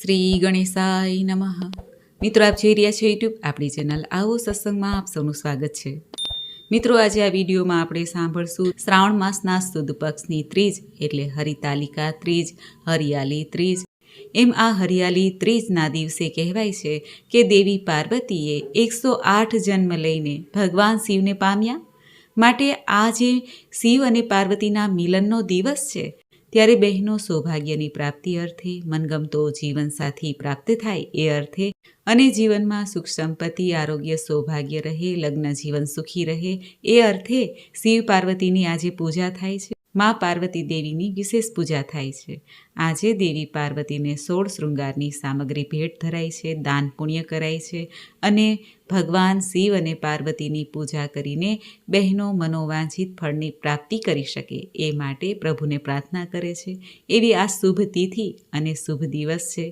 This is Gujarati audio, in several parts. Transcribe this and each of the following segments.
શ્રી ગણેશાય નમઃ. મિત્રો, આપ જોઈ રહ્યા છો યુટ્યુબ આપણી ચેનલ આવો સત્સંગમાં આપ સૌનું સ્વાગત છે. મિત્રો, આજે આ વિડીયોમાં આપણે સાંભળશું શ્રાવણ માસના સુદ પક્ષની ત્રીજ, એટલે હરિતાલિકા ત્રીજ, હરિયાલી ત્રીજ. એમ આ હરિયાલી ત્રીજના દિવસે કહેવાય છે કે દેવી પાર્વતીએ એકસો આઠ જન્મ લઈને ભગવાન શિવને પામ્યા. માટે આ જે શિવ અને પાર્વતીના મિલનનો દિવસ છે. ત્યારે બહેનો સૌભાગ્યની પ્રાપ્તિ અર્થે, મનગમતો જીવનસાથી પ્રાપ્ત થાય એ અર્થે અને જીવનમાં સુખ સંપત્તિ, આરોગ્ય, સૌભાગ્ય રહે, લગ્ન જીવન સુખી રહે એ અર્થે શિવ પાર્વતીની આજે પૂજા થાય છે. મા પાર્વતી દેવીની વિશેષ પૂજા થાય છે. આજે દેવી પાર્વતીને સોળ શૃંગારની સામગ્રી ભેટ ધરાય છે, દાન પુણ્ય કરાય છે અને ભગવાન શિવ અને પાર્વતીની પૂજા કરીને બહેનો મનોવાંછિત ફળની પ્રાપ્તિ કરી શકે એ માટે પ્રભુને પ્રાર્થના કરે છે. એવી આ શુભ તિથિ અને શુભ દિવસ છે.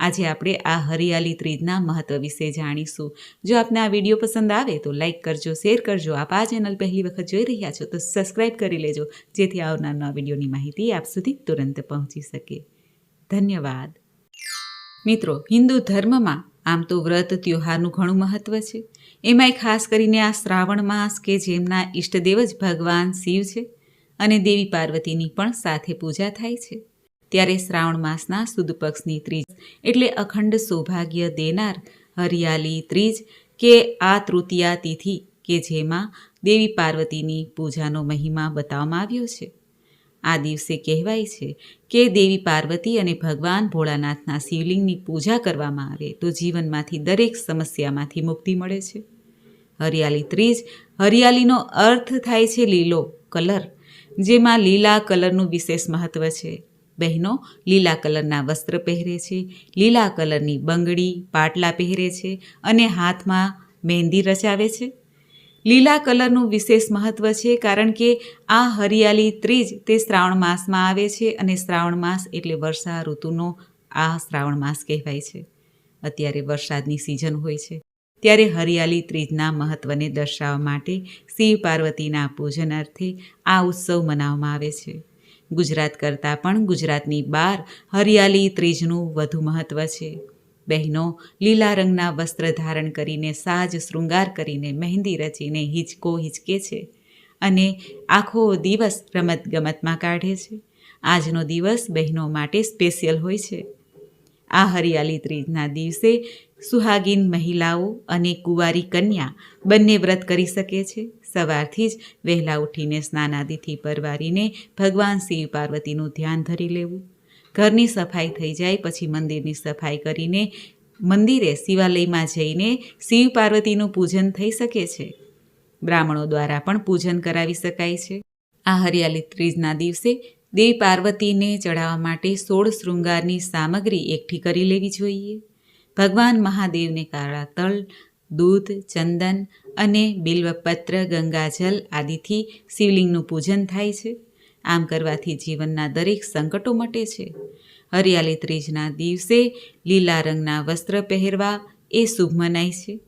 આજે આપણે આ હરિયાળી ત્રીજના મહત્વ વિશે જાણીશું. જો આપને આ વીડિયો પસંદ આવે તો લાઇક કરજો, શેર કરજો. આપ આ ચેનલ પહેલી વખત જોઈ રહ્યા છો તો સબસ્ક્રાઈબ કરી લેજો, જેથી આવનાર વિડીયોની માહિતી આપ સુધી તુરંત પહોંચી શકે. ધન્યવાદ. મિત્રો, હિન્દુ ધર્મમાં આમ તો વ્રત, ત્યોહારનું ઘણું મહત્ત્વ છે. એમાંય ખાસ કરીને આ શ્રાવણ માસ કે જેમના ઈષ્ટદેવ જ ભગવાન શિવ છે અને દેવી પાર્વતીની પણ સાથે પૂજા થાય છે. ત્યારે શ્રાવણ માસના સુદ પક્ષની ત્રીજ એટલે અખંડ સૌભાગ્ય દેનાર હરિયાલી ત્રીજ કે આ તૃતીયા તિથિ કે જેમાં દેવી પાર્વતીની પૂજાનો મહિમા બતાવવામાં આવ્યો છે. આ દિવસે કહેવાય છે કે દેવી પાર્વતી અને ભગવાન ભોળાનાથના શિવલિંગની પૂજા કરવામાં આવે તો જીવનમાંથી દરેક સમસ્યામાંથી મુક્તિ મળે છે. હરિયાળી ત્રીજ, હરિયાળીનો અર્થ થાય છે લીલો કલર, જેમાં લીલા કલરનું વિશેષ મહત્ત્વ છે. બહેનો લીલા કલરના વસ્ત્ર પહેરે છે, લીલા કલરની બંગડી, પાટલા પહેરે છે અને હાથમાં મહેંદી રચાવે છે. લીલા કલરનું વિશેષ મહત્ત્વ છે કારણ કે આ હરિયાળી ત્રીજ તે શ્રાવણ માસમાં આવે છે અને શ્રાવણ માસ એટલે વર્ષા ઋતુનો આ શ્રાવણ માસ કહેવાય છે. અત્યારે વરસાદની સિઝન હોય છે. ત્યારે હરિયાળી ત્રીજના મહત્ત્વને દર્શાવવા માટે શિવ પાર્વતીના પૂજન અર્થે આ ઉત્સવ મનાવવામાં આવે છે. ગુજરાત કરતાં પણ ગુજરાતની બહાર હરિયાળી ત્રીજનું વધુ મહત્ત્વ છે. બહેનો લીલા રંગના વસ્ત્ર ધારણ કરીને સાજ શૃંગાર કરીને મહેંદી રચીને હિંચકો હિંચકે છે અને આખો દિવસ રમતગમતમાં કાઢે છે. આજનો દિવસ બહેનો માટે સ્પેશિયલ હોય છે. આ હરિયાળી ત્રીજના દિવસે સુહાગીન મહિલાઓ અને કુંવારી કન્યા બંને વ્રત કરી શકે છે. સવારથી જ વહેલા ઉઠીને સ્નાનાદિથી પરવારીને ભગવાન શિવ પાર્વતીનું ધ્યાન ધરી લેવું. ઘરની સફાઈ થઈ જાય, પછી મંદિરની સફાઈ કરીને મંદિરે શિવાલયમાં જઈને શિવ પાર્વતીનું પૂજન થઈ શકે છે. બ્રાહ્મણો દ્વારા પણ પૂજન કરાવી શકાય છે. આ હરિયાળી ત્રીજના દિવસે દેવી પાર્વતીને ચડાવવા માટે સોળ શૃંગારની સામગ્રી એકઠી કરી લેવી જોઈએ. ભગવાન મહાદેવને કાળા તલ, દૂધ, ચંદન અને બિલ્વપત્ર, ગંગાજલ આદિથી શિવલિંગનું પૂજન થાય છે. આમ કરવાથી જીવનના દરેક સંકટો મટે છે. હરિયાળી ત્રીજના દિવસે લીલા રંગના વસ્ત્ર પહેરવા એ શુભ મનાય છે.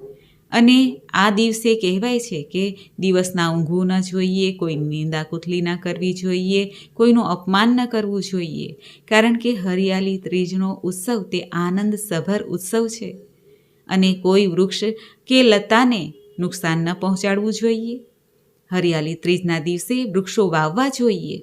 અને આ દિવસે કહેવાય છે કે દિવસના ઊંઘવું ન જોઈએ, કોઈ નિંદા કુથલી ન કરવી જોઈએ, કોઈનું અપમાન ન કરવું જોઈએ. કારણ કે હરિયાળી ત્રીજનો ઉત્સવ તે આનંદ સભર ઉત્સવ છે. અને કોઈ વૃક્ષ કે લતાને નુકસાન ન પહોંચાડવું જોઈએ. હરિયાળી ત્રીજના દિવસે વૃક્ષો વાવવા જોઈએ.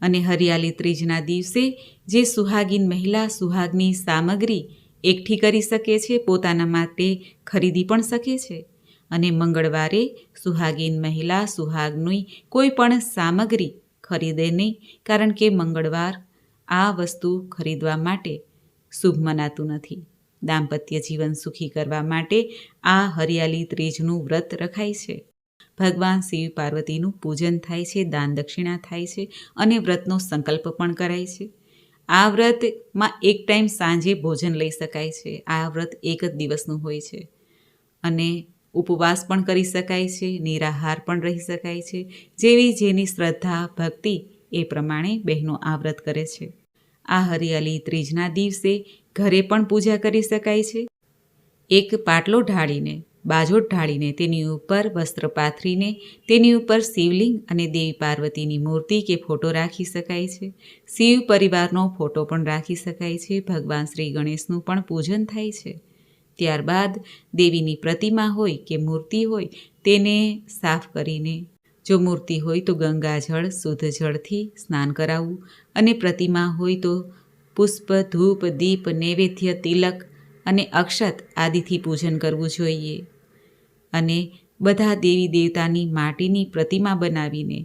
અને હરિયાળી ત્રીજના દિવસે જે સુહાગીન મહિલા સુહાગની સામગ્રી એકઠી કરી શકે છે, પોતાના માટે ખરીદી પણ શકે છે. અને મંગળવારે સુહાગીન મહિલા સુહાગની કોઈ પણ સામગ્રી ખરીદે નહીં, કારણ કે મંગળવાર આ વસ્તુ ખરીદવા માટે શુભ મનાતું નથી. દાંપત્ય જીવન સુખી કરવા માટે આ હરિયાળી ત્રીજનું વ્રત રખાય છે. ભગવાન શિવ પાર્વતીનું પૂજન થાય છે, દાન દક્ષિણા થાય છે અને વ્રતનો સંકલ્પ પણ કરાય છે. આ વ્રતમાં એક ટાઈમ સાંજે ભોજન લઈ શકાય છે. આ વ્રત એક જ દિવસનું હોય છે. અને ઉપવાસ પણ કરી શકાય છે, નિરાહાર પણ રહી શકાય છે. જેવી જેની શ્રદ્ધા, ભક્તિ એ પ્રમાણે બહેનો આ વ્રત કરે છે. આ હરિયાળી ત્રીજના દિવસે ઘરે પણ પૂજા કરી શકાય છે. એક પાટલો ઢાળીને બાજોટ ઢાળીને તેની ઉપર વસ્ત્ર પાથરીને તેની ઉપર શિવલિંગ અને દેવી પાર્વતીની મૂર્તિ કે ફોટો રાખી શકાય છે. શિવ પરિવારનો ફોટો પણ રાખી શકાય છે. ભગવાન શ્રી ગણેશનું પણ પૂજન થાય છે. ત્યારબાદ દેવીની પ્રતિમા હોય કે મૂર્તિ હોય તેને સાફ કરીને જો મૂર્તિ હોય તો ગંગાજળ, શુદ્ધ જળથી સ્નાન કરાવવું અને પ્રતિમા હોય તો પુષ્પ, ધૂપ, દીપ, નૈવેદ્ય, તિલક અને અક્ષત આદિથી પૂજન કરવું જોઈએ. અને બધા દેવી દેવતાની માટીની પ્રતિમા બનાવીને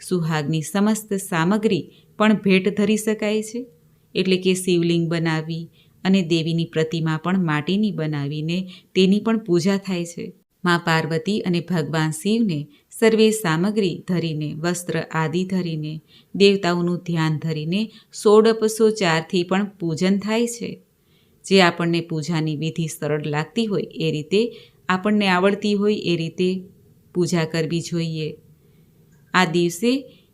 સુહાગની સમસ્ત સામગ્રી પણ ભેટ ધરી શકાય છે. એટલે કે શિવલિંગ બનાવી અને દેવીની પ્રતિમા પણ માટીની બનાવીને તેની પણ પૂજા થાય છે. મા પાર્વતી અને ભગવાન શિવને સર્વે સામગ્રી ધરીને, વસ્ત્ર આદિ ધરીને, દેવતાઓનું ધ્યાન ધરીને સોડપસો ચારથી પણ પૂજન થાય છે. જે આપણને પૂજાની વિધિ સરળ લાગતી હોય એ રીતે આપણને આવડતી હોય એ રીતે પૂજા કરવી જોઈએ. આ દિવસે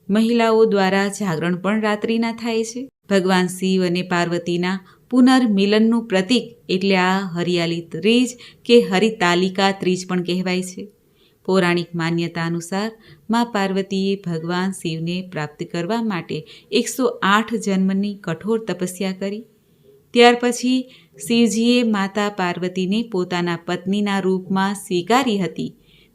મહિલાઓ દ્વારા જાગરણ પણ રાત્રિના થાય છે. ભગવાન શિવ અને પાર્વતીના પુનર્મિલનનું પ્રતીક એટલે આ હરિયાળી ત્રીજ કે હરિતાલિકા ત્રીજ પણ કહેવાય છે. પૌરાણિક માન્યતા અનુસાર મા પાર્વતીએ ભગવાન શિવને પ્રાપ્ત કરવા માટે એકસો આઠ જન્મની કઠોર તપસ્યા કરી. ત્યાર પછી શિવજીએ માતા પાર્વતીને પોતાના પત્નીના રૂપમાં સ્વીકારી હતી.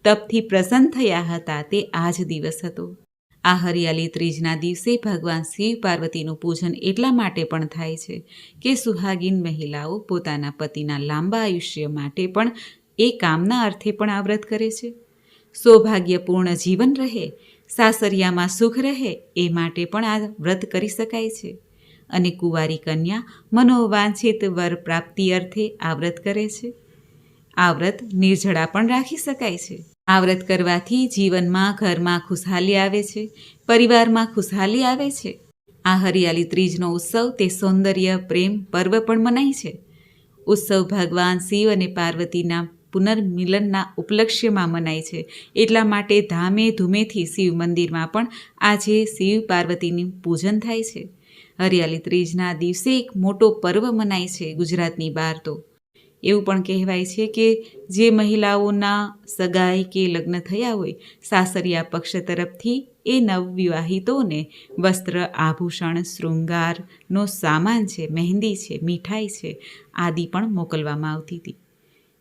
તપથી પ્રસન્ન થયા હતા તે આ જ દિવસ હતો. આ હરિયાળી ત્રીજના દિવસે ભગવાન શિવ પાર્વતીનું પૂજન એટલા માટે પણ થાય છે કે સુહાગીન મહિલાઓ પોતાના પતિના લાંબા આયુષ્ય માટે પણ એ કામના અર્થે પણ આ વ્રત કરે છે. સૌભાગ્યપૂર્ણ જીવન રહે, સાસરિયામાં સુખ રહે, એ માટે પણ આ વ્રત કરી શકાય છે. અને કુંવારી કન્યા મનોવાંછિત વર પ્રાપ્તિ અર્થે આ વ્રત કરે છે. આ વ્રત નિર્જળા પણ રાખી શકાય છે. આ વ્રત કરવાથી જીવનમાં ઘરમાં ખુશહાલી આવે છે, પરિવારમાં ખુશહાલી આવે છે. આ હરિયાળી ત્રીજનો ઉત્સવ તે સૌંદર્ય, પ્રેમ, પર્વ પણ મનાય છે. ઉત્સવ ભગવાન શિવ અને પાર્વતીના પુનર્મિલનના ઉપલક્ષ્યમાં મનાય છે. એટલા માટે ધામે ધૂમેથી શિવ મંદિરમાં પણ આજે શિવ પાર્વતીનું પૂજન થાય છે. હરિયાળી ત્રીજના દિવસે એક મોટો પર્વ મનાય છે ગુજરાતની બહાર તો. એવું પણ કહેવાય છે કે જે મહિલાઓના સગાઈ કે લગ્ન થયા હોય, સાસરિયા પક્ષ તરફથી એ નવવિવાહિતોને વસ્ત્ર, આભૂષણ, શૃંગારનો સામાન છે, મહેંદી છે, મીઠાઈ છે, આદિ પણ મોકલવામાં આવતી હતી.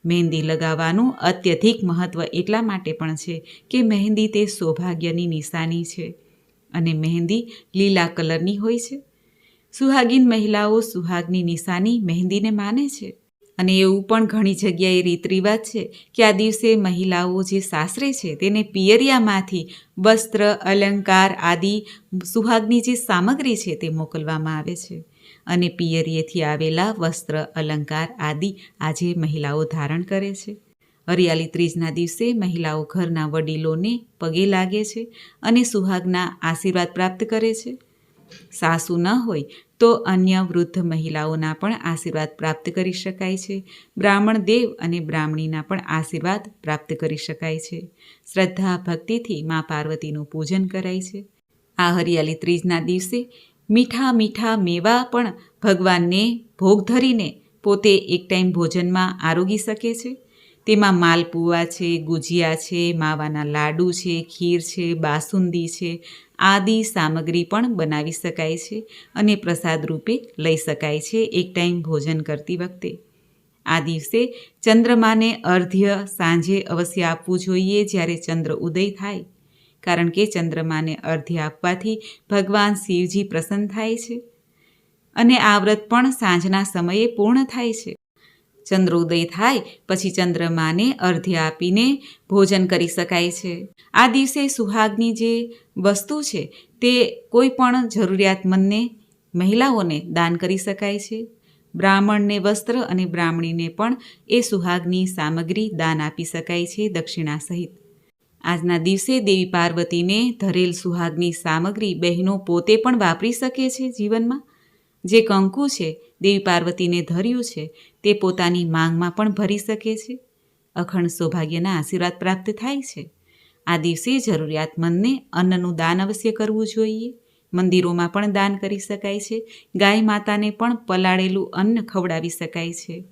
મહેંદી લગાવવાનું અત્યધિક મહત્ત્વ એટલા માટે પણ છે કે મહેંદી તે સૌભાગ્યની નિશાની છે અને મહેંદી લીલા કલરની હોય છે. સુહાગીન મહિલાઓ સુહાગની નિશાની મહેંદીને માને છે. અને એવું પણ ઘણી જગ્યાએ રીત રિવાજ છે કે આ દિવસે મહિલાઓ જે સાસરે છે તેને પિયરિયામાંથી વસ્ત્ર, અલંકાર આદિ સુહાગની જે સામગ્રી છે તે મોકલવામાં આવે છે. અને પિયરીએથી આવેલા વસ્ત્ર, અલંકાર આદિ આજે મહિલાઓ ધારણ કરે છે. હરિયાળી ત્રીજના દિવસે મહિલાઓ ઘરના વડીલોને પગે લાગે છે અને સુહાગના આશીર્વાદ પ્રાપ્ત કરે છે. સાસુ ન હોય તો અન્ય વૃદ્ધ મહિલાઓના પણ આશીર્વાદ પ્રાપ્ત કરી શકાય છે. બ્રાહ્મણ દેવ અને બ્રાહ્મણીના પણ આશીર્વાદ પ્રાપ્ત કરી શકાય છે. શ્રદ્ધા ભક્તિથી મા પાર્વતીનું પૂજન કરાય છે. આ હરિયાળી ત્રીજના દિવસે મીઠા મીઠા મેવા પણ ભગવાનને ભોગ ધરીને પોતે એક ટાઈમ ભોજનમાં આરોગી શકે છે. તેમાં માલપુઆ છે, ગુજિયા છે, માવાના લાડુ છે, ખીર છે, બાસુંદી છે, આદિ સામગ્રી પણ બનાવી શકાય છે અને પ્રસાદ રૂપે લઈ શકાય છે એક ટાઈમ ભોજન કરતી વખતે. આ દિવસે ચંદ્રમાને અર્ધ્ય સાંજે અવશ્ય આપવું જોઈએ જ્યારે ચંદ્ર ઉદય થાય, કારણ કે ચંદ્રમાને અર્ધ્ય આપવાથી ભગવાન શિવજી પ્રસન્ન થાય છે અને આ વ્રત પણ સાંજના સમયે પૂર્ણ થાય છે. ચંદ્રોદય થાય, પછી ચંદ્રમાને અર્ધ્ય આપીને ભોજન કરી શકાય છે. આ દિવસે સુહાગની જે વસ્તુ છે, તે કોઈ પણ જરૂરિયાતમંદને મહિલાઓને દાન કરી શકાય છે. બ્રાહ્મણને વસ્ત્ર અને બ્રાહ્મણીને પણ એ સુહાગની સામગ્રી દાન આપી શકાય છે દક્ષિણા સહિત. આજના દિવસે દેવી પાર્વતીને ધરેલ સુહાગની સામગ્રી બહેનો પોતે પણ વાપરી શકે છે જીવનમાં? જે કંકુ છે, દેવી પાર્વતીને ધર્યું છે, તે પોતાની માંગમાં પણ ભરી શકે છે. અખંડ સૌભાગ્યના આશીર્વાદ પ્રાપ્ત થાય છે. આ દિવસે જરૂરિયાતમંદને અન્નનું દાન અવશ્ય કરવું જોઈએ. મંદિરોમાં પણ દાન કરી શકાય છે. ગાય માતાને પણ પલાળેલું અન્ન ખવડાવી શકાય છે.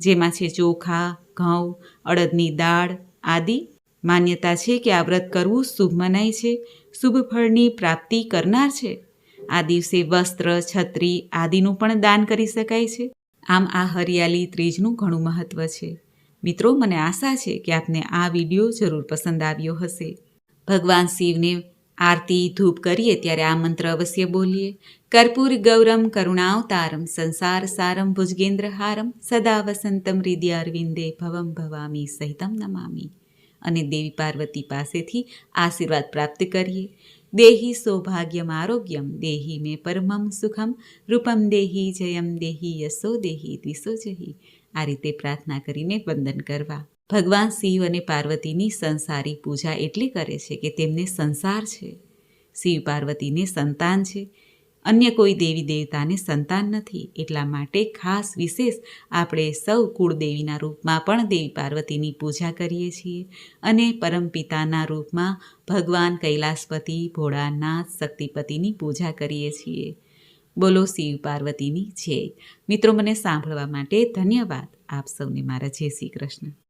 જેમાં છે ચોખા, ઘઉં, અડદની દાળ આદિ. માન્યતા છે કે આ વ્રત કરવું શુભ મનાય છે. શુભ ફળની પ્રાપ્તિ કરનાર છે. આ દિવસે વસ્ત્ર, છત્રી આદિનું પણ દાન કરી શકાય છે. આમ આ હરિયાળી ત્રીજનું ઘણું મહત્વ છે. મિત્રો, મને આશા છે કે આપને આ વીડિયો જરૂર પસંદ આવ્યો હશે. ભગવાન શિવને આરતી, ધૂપ કરીએ ત્યારે આ મંત્ર અવશ્ય બોલીએ. કર્પૂર ગૌરમ કરુણાવતારમ સંસાર સારમ ભુજગેન્દ્ર હારમ સદા વસંતમ હૃદય અરવિંદે ભવમ ભવામી સહિતમ નમામી. અને દેવી પાર્વતી પાસેથી આશીર્વાદ પ્રાપ્ત કરીએ. દેહી સૌભાગ્યમ આરોગ્યમ દેહી મેં પરમમ સુખમ રૂપમ દેહી જયમ દેહી યશો દેહી દ્વિસો જહી આ રીતે પ્રાર્થના કરીને વંદન કરવા। ભગવાન શિવ અને પાર્વતીની સંસારી પૂજા એટલી કરે છે કે તેમને સંસાર છે। શિવ પાર્વતીને સંતાન છે। અન્ય કોઈ દેવી દેવતાને સંતાન નથી. એટલા માટે ખાસ વિશેષ આપણે સૌ કુળદેવીના રૂપમાં પણ દેવી પાર્વતીની પૂજા કરીએ છીએ અને પરમપિતાના રૂપમાં ભગવાન કૈલાસપતિ, ભોળાનાથ, શક્તિપતિની પૂજા કરીએ છીએ. બોલો શિવ પાર્વતીની જય. મિત્રો, મને સાંભળવા માટે ધન્યવાદ. આપ સૌને મારા જય શ્રી કૃષ્ણ.